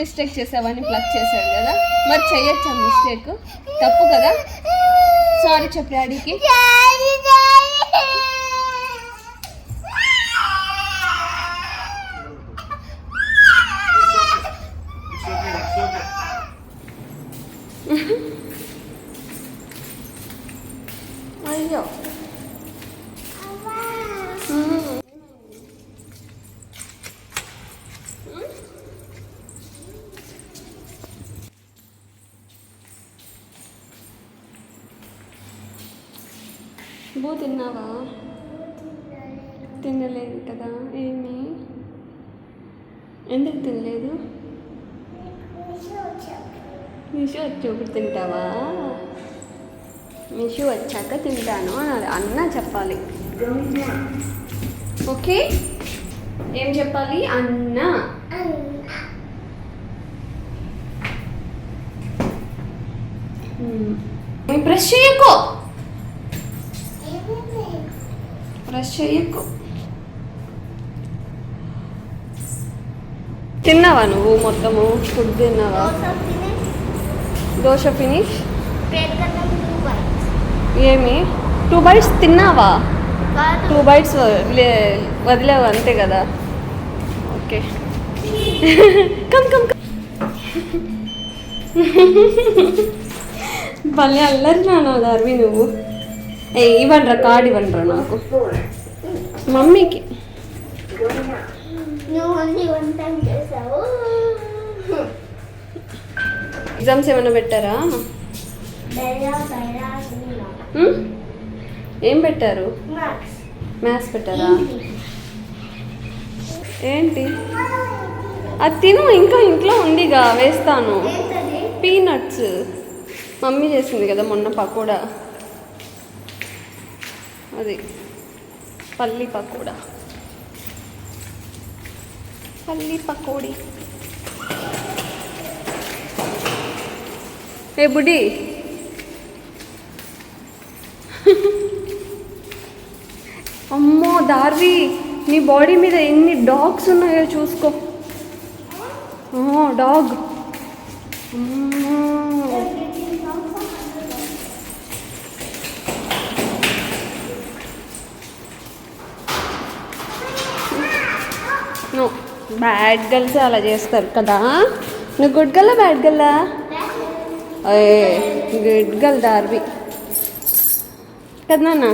Mistake చేసావని pluck చేశాడు కదా. మరి చెయ్యొచ్చా మిస్టేక్ తప్పు కదా? సారీ చెప్పు డాడీకి. అయ్యో. తిన్నావా? తినలేదు కదా ఏమి? ఎందుకు తినలేదు? మిషు వచ్చేప్పుడు తింటావా? మిషో వచ్చాక తింటాను అని అన్న చెప్పాలి. ఓకే? ఏం చెప్పాలి? అన్న. ప్రెస్ చేయకో? ప్రెస్ చేయకు తిన్నావా నువ్వు మొత్తము? ఫుడ్ తిన్నావా? దోశ ఫినిష్ ఏమి? టూ బైట్స్ తిన్నావా? టూ బైట్స్ వదిలేవు అంతే కదా. ఓకే. కమ్ కమ్ కమ్ భలే అల్లరి నాన్న దార్వి నువ్వు. ఏ ఇవ్వండ్రా కార్డ్ ఇవ్వండ్రా నాకు. మమ్మీకి. ఎగ్జామ్స్ ఏమైనా పెట్టారా? ఏం పెట్టారు? మ్యాథ్స్ పెట్టారా? ఏంటి? అది తిను ఇంకా ఇంట్లో ఉందిగా వేస్తాను. పీనట్స్ మమ్మీ చేసింది కదా మొన్న పకోడా. అది పల్లి పకోడా. పల్లి పకోడీ. ఏ బుడి అమ్మో దార్వి నీ బాడీ మీద ఎన్ని డాగ్స్ ఉన్నాయో చూసుకో. డాగ్. అమ్మో. బ్యాడ్ గర్ల్స్ అలా చేస్తారు కదా? నువ్వు good girl bad girl good girl Darvi కదా నాన్న?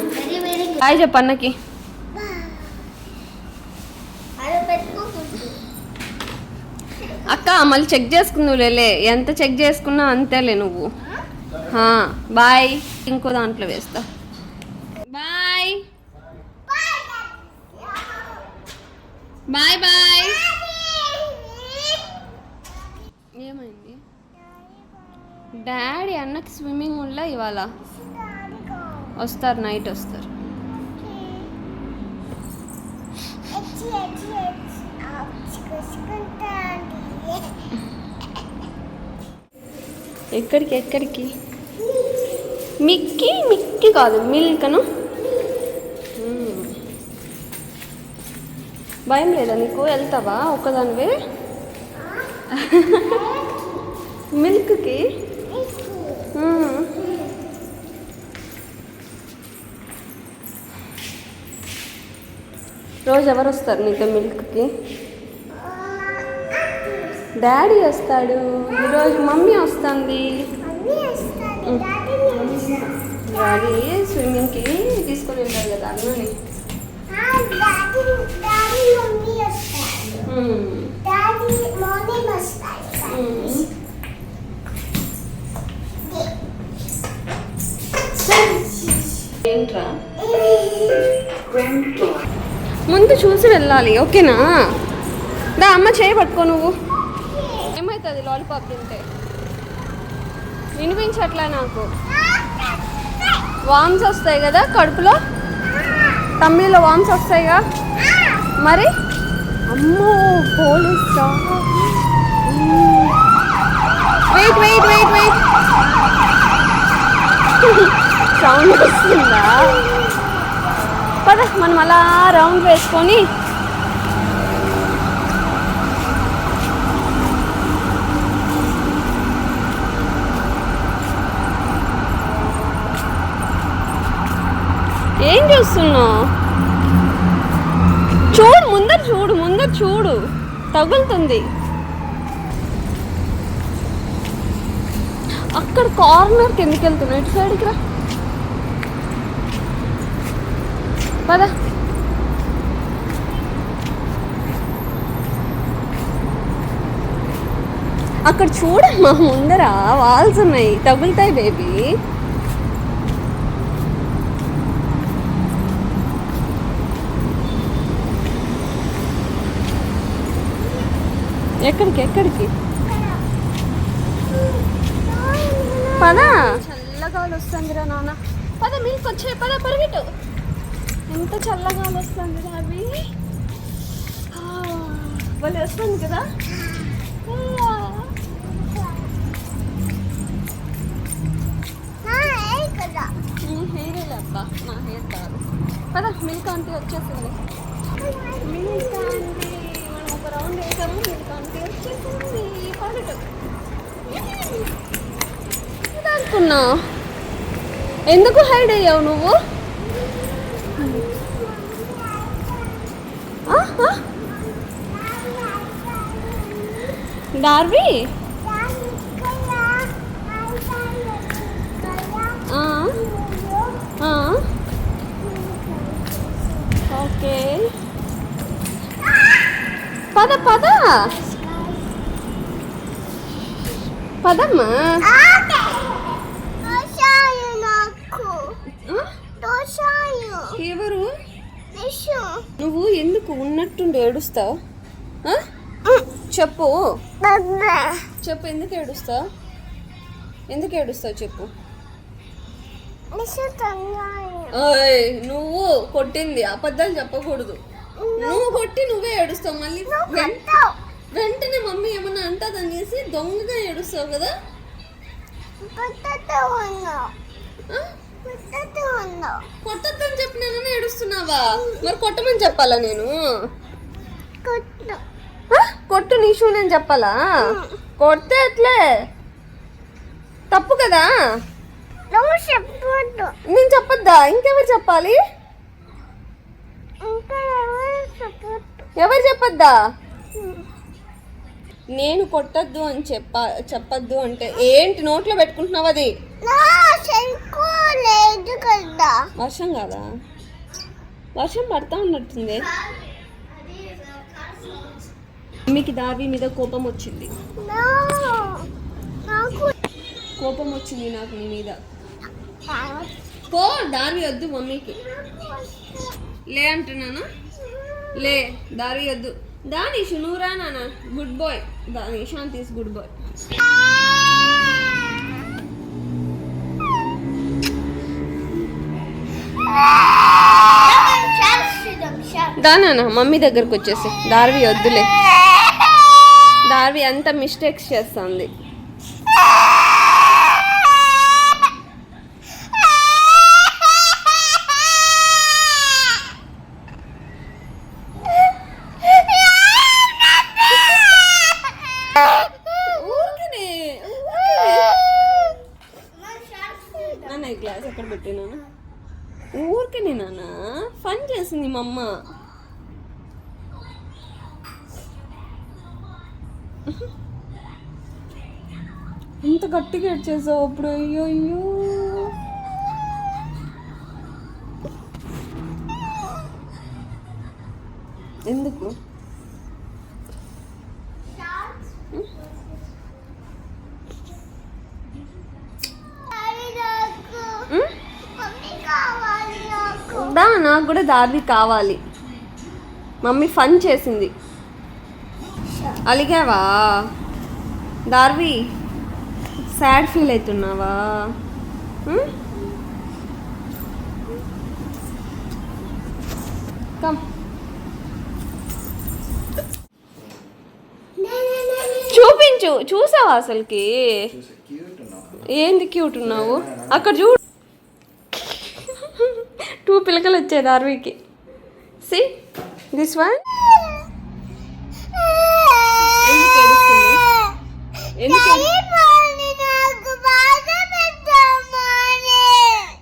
హాయ్ చెప్పు అన్నకి. అక్క మళ్ళీ చెక్ చేసుకుందువు లేలే ఎంత చెక్ చేసుకున్నా అంతేలే నువ్వు. బాయ్ ఇంకో దాంట్లో వేస్తా బాయ్ బాయ్ బాయ్ ఏమైంది? డాడీ అన్నకి స్విమ్మింగ్ ఉందా ఇవాళ? వస్తారు నైట్ వస్తారు. ఎక్కడికి ఎక్కడికి? మిక్కీ మిక్కీ కాదు మిల్క్ను? భయం లేదా? నీకు వెళ్తావా ఒక్కదానివే? మిల్క్కి. రోజు ఎవరు వస్తారు నీతో మిల్క్కి? డాడీ వస్తాడు. ఈరోజు మమ్మీ వస్తుంది. అన్నీ డాడీ డాడీ స్విమ్మింగ్కి తీసుకొని వెళ్ళారు కదా అన్నని. ముందు చూసి వెళ్ళాలి ఓకేనా? దా అమ్మ చేయి పట్టుకో నువ్వు. ఏమవుతుంది లాలీపాప్ తింటే? వినిపించట్లా నాకు? వామ్స్ వస్తాయి కదా కడుపులో? తమ్మిలో వామ్స్ వస్తాయిగా? మరి? అమ్మో police wait wait wait wait. Sound వస్తుందా? పద మనం అలా రౌండ్ వేసుకొని ఏం చూస్తున్నావు? చూడు ముందర చూడు ముందర చూడు. తగులుతుంది. అక్కడ కార్నర్ కిందకి వెళ్తున్నా ఇటు సైడ్కి రా. పద. అక్కడ చూడమ్మా ముందర వాల్స్ ఉన్నాయి. తగులుతాయి బేబీ ఎక్కడికి ఎక్కడికి? పద. చల్లగాలి వస్తుందిరా నాన్న. పద మీకు వచ్చే పద పరిగెట్టు. ఎంత చల్లగాలి వస్తుంది అవి వాళ్ళు వస్తుంది కదా? హెయిర్ అబ్బా నా హెయిర్ కాదు. పద మిల్క్ ఆంటీ వచ్చేసింది. Milk aunty. మనం వేసాము వచ్చేసింది అనుకున్నా ఎందుకు హైడ్ అయ్యావు నువ్వు? డార్వి? ఓకే. పద పద. పదమ్మా? ఎవరు? నువ్వు ఎందుకు ఉన్నట్టుండి ఏడుస్తావు? చెప్పు. చెప్పు ఎందుకు ఏడుస్తావు? ఎందుకు ఏడుస్తావు చెప్పు. ఓయ్ నువ్వు కొట్టింది అబద్ధాలు చెప్పకూడదు. నువ్వు కొట్టి నువ్వే ఏడుస్తావు మళ్ళీ వెంటనే మమ్మీ ఏమన్నా అంటది అనేసి దొంగగా ఏడుస్తావు కదా? కొట్టొద్దని చెప్పినానని ఏడుస్తున్నావా? మరి కొట్టమని చెప్పాలా నేను? కొట్టు. నీ షూ నేను చెప్పాలా? కొడితే ఎట్లే? తప్పు కదా? నేను చెప్పొద్దా? ఇంకెవరు చెప్పాలి ఇంకా ఎవరు చెప్పొద్దు ఎవరు చెప్పొద్దా? నేను కొట్టద్దు అని చెప్ప చెప్పొద్దు అంటే ఏంటి నోట్లో పెట్టుకుంటున్నావు అది? వర్షం కాదా? వర్షం పడతా ఉన్నట్టుంది. మీకు దావి మీద కోపం వచ్చింది. నా నాకు కోపం వచ్చింది నాకు నీ మీద. పో దారి వద్దు మమ్మీకి. లే అంటున్నాను. లే దారి వద్దు. దాని నువ్వురా నాన్న. గుడ్ బాయ్ దాని శాంతి గుడ్ బాయ్ దానా మమ్మీ దగ్గరకు వచ్చేసి. దార్వి వద్దులే. దార్వి అంత మిస్టేక్స్ చేస్తుంది. అమ్మ. ఇంత గట్టిగా ఏడ్చేసావు అప్పుడు? అయ్యో అయ్యో. ఎందుకు ఉం? దా నాకు కూడా దారి కావాలి. మమ్మీ ఫన్ చేసింది. అలిగావా? దార్వి సాడ్ ఫీల్ అవుతున్నావా? కమ్. చూపించు చూసావా అసలుకి? ఏంది క్యూట్ ఉన్నావు? అక్కడ చూడు. పిలకలు వచ్చాయి దార్వికి సి దిస్ వన్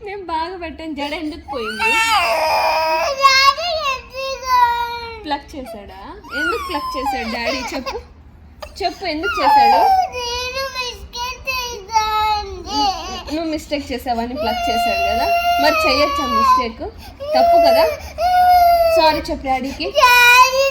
నేను బాగా పెట్టాను. జడ ఎందుకు పోయింది? ప్లక్ చేశాడా? ఎందుకు ప్లక్ చేశాడు డాడీ? చెప్పు. చెప్పు ఎందుకు చేశాడు? మిస్టేక్ చేసావని ప్లక్ చేశాడు కదా? మరి చెయ్యొచ్చా మిస్టేక్ తప్పు కదా? సారీ చెప్పు డాడీకి. డాడీ